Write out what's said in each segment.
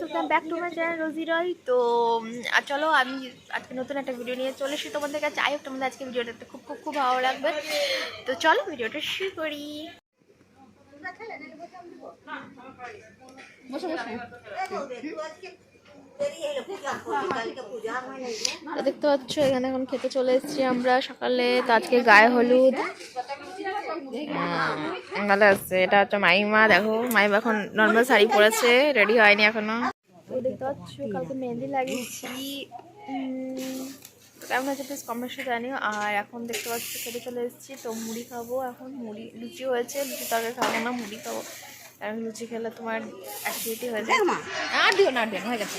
Welcome back to my channel Rozy Roy তো আর চলো আমি আজকে নতুন একটা ভিডিও নিয়ে চলে এসেছি তোমাদের কাছে। আই হোক তোমাদের আজকে ভিডিওটা খুব খুব খুব ভালো লাগবে। তো চলো ভিডিওটা শুরু করি। বসে বসে। দেখতে পাচ্ছ এখানে এখন খেতে চলে এসেছি আমরা। সকালে তো আজকে গায়ে হলুদ। ভালো আছে। এটা হচ্ছে মাইমা দেখো। মাইমা এখন নর্মাল শাড়ি পরেছে রেডি হয়নি এখনও। দেখতে পাচ্ছ কালকে মেহেন্দি লাগিয়েছি। কেমন হচ্ছে প্লিজ কমেন্টসে জানিও। আর এখন দেখতে পাচ্ছি খেতে চলে এসেছি। তো মুড়ি খাব এখন। মুড়ি লুচি হয়েছে। লুচি তরকারি খাব না মুড়ি খাব। কারণ লুচি খেলে তোমার অ্যাসিডিটি হয়ে যায়। আর দিও না দিও হয়ে গেছে।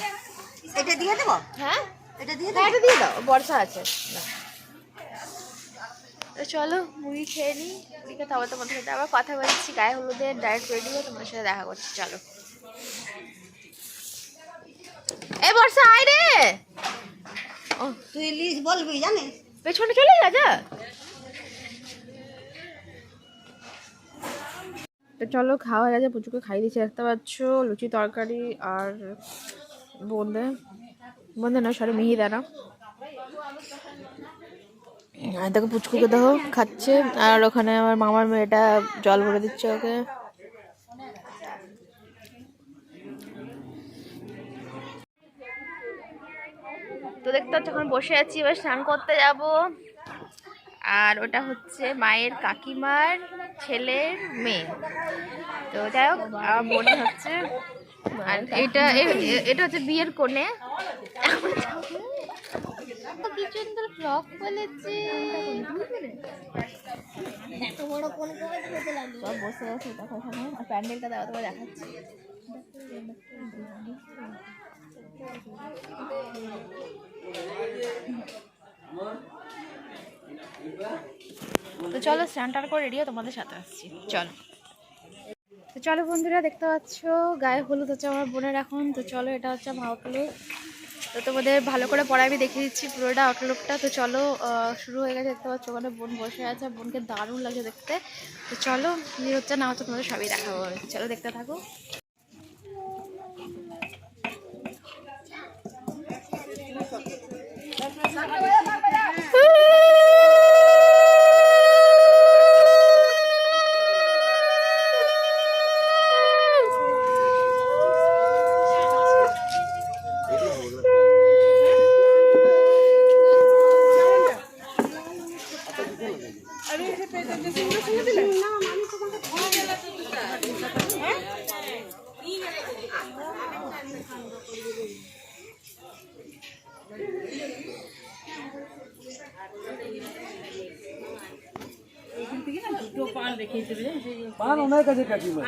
এটা দিয়ে দেবো? হ্যাঁ? এটা দিয়ে হ্যাঁ এটা দিয়ে দাও বর্ষা আছে। না। তো চলো মুড়ি খেয়ে নিই মুড়ি খেতে আবার তোমাদের সাথে আবার কথা বলছি গায়ে হলুদের ডাইরেক্ট রেডি হয়ে তোমাদের সাথে দেখা করছি চলো। এই বর্ষা আয় রে! ও তুই লিস বলবি জানিস? পেছনে চলে যা যা। তো চলো খাওয়া হয়ে গেছে পুচুকে খাইয়ে দিচ্ছে দেখতে পাচ্ছ লুচি তরকারি আর বোঁদে। বোঁদে না সরি মিহিদানা। আর দেখো পুচকুকে দেখো খাচ্ছে। আর ওখানে আমার মামার মেয়েটা জল ভরে দিচ্ছে ওকে। তো দেখতে পাচ্ছ, এখন বসে আছি, এবার স্নান করতে যাব। আর ওটা হচ্ছে মায়ের কাকিমার ছেলের মেয়ে। তো যাই হোক বোনে হচ্ছে, আর এটা এটা হচ্ছে বিয়ের কোণে। কি সুন্দর ফ্লক বলেছে সব বসে আছে দেখো এখানে আর প্যান্ডেলটা তোমার দেখাচ্ছি। তো চলো স্নানটার করে রেডিও তোমাদের সাথে আসছি। চলো। তো চলো বন্ধুরা দেখতে পাচ্ছ গায়ে হলুদ হচ্ছে আমার বোনের এখন। তো চলো এটা হচ্ছে আমার আউটলুক তো তোমাদের ভালো করে পরে আমি দেখিয়ে দিচ্ছি পুরোটা আউটলুকটা। তো চলো শুরু হয়ে গেছে, দেখতে পাচ্ছ ওখানে বোন বসে আছে বোনকে দারুণ লাগে দেখতে। তো চলো নিয়ে হচ্ছে না হচ্ছে তোমাদের সবই দেখাবো চলো, দেখতে থাকো। পান অনেক আছে কাকিমা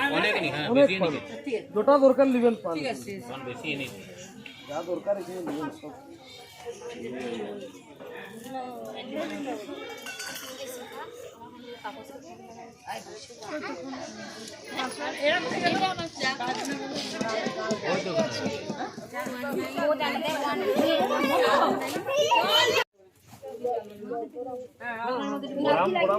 অনেক পান যেটা দরকার নেবেন পান যা দরকার এখানে নেবেন সব ওই বলা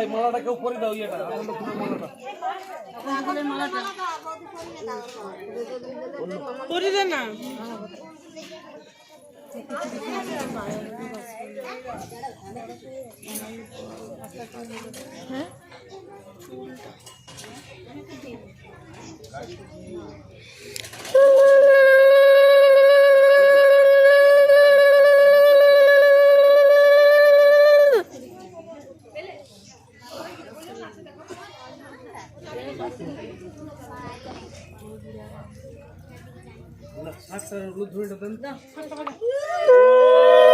এই মালাটা কেউ পরে দাও ইয়েটা। আনন্দ ফুলের মালাটা। ধুইটা দেন ওম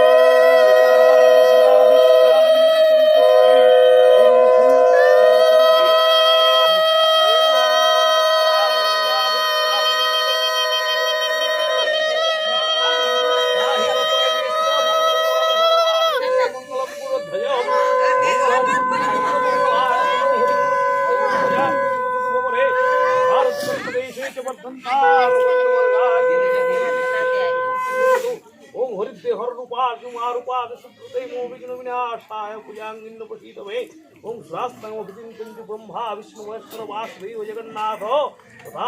পূজাঙ্গিন্দ প্রসীতমে ওম শাস্ত্রং অভিচিন্তন্তু ব্রহ্মা বিষ্ণু মহেশ্বর বাসুদেব জগন্নাথ। তথা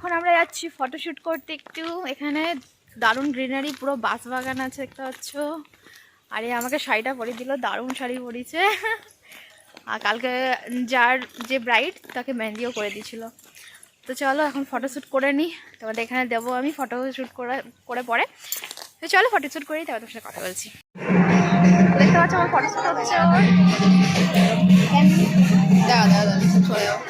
এখন আমরা যাচ্ছি ফটোশ্যুট করতে একটু এখানে দারুণ গ্রিনারি পুরো বাস বাগান আছে দেখতে পাচ্ছ আরে আমাকে শাড়িটা পরিয়ে দিল দারুণ শাড়ি পরিয়েছে আর কালকে যার যে ব্রাইড তাকে মেহেন্দিও করে দিয়েছিল তো চলো এখন ফটোশ্যুট করে নিই তোমাদের এখানে দেবো আমি ফটোশ্যুট করে করে পরে তো চলো ফটোশ্যুট করি তারপর তোমার সাথে কথা বলছি দেখতে পাচ্ছ আমার ফটোশ্যুট হচ্ছে দাও দাও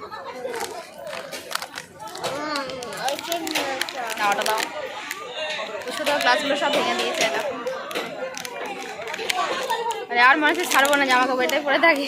ওটা দাও। পুচু গ্লাসগুলো সব ভেঙে দিয়েছে দেখো আরে মানুষের ছাড়বো না জামা কাপড়, এটাই পরে থাকি।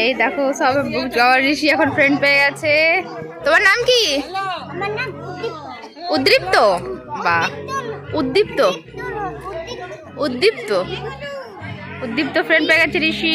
এই দেখো সব জওয়ার ঋষি এখন ফ্রেন্ড পেয়ে গেছে। তোমার নাম কি? উদ্দীপ্ত। বা উদ্দীপ্ত? উদ্দীপ্ত? উদ্দীপ্ত ফ্রেন্ড পেয়ে গেছে ঋষি।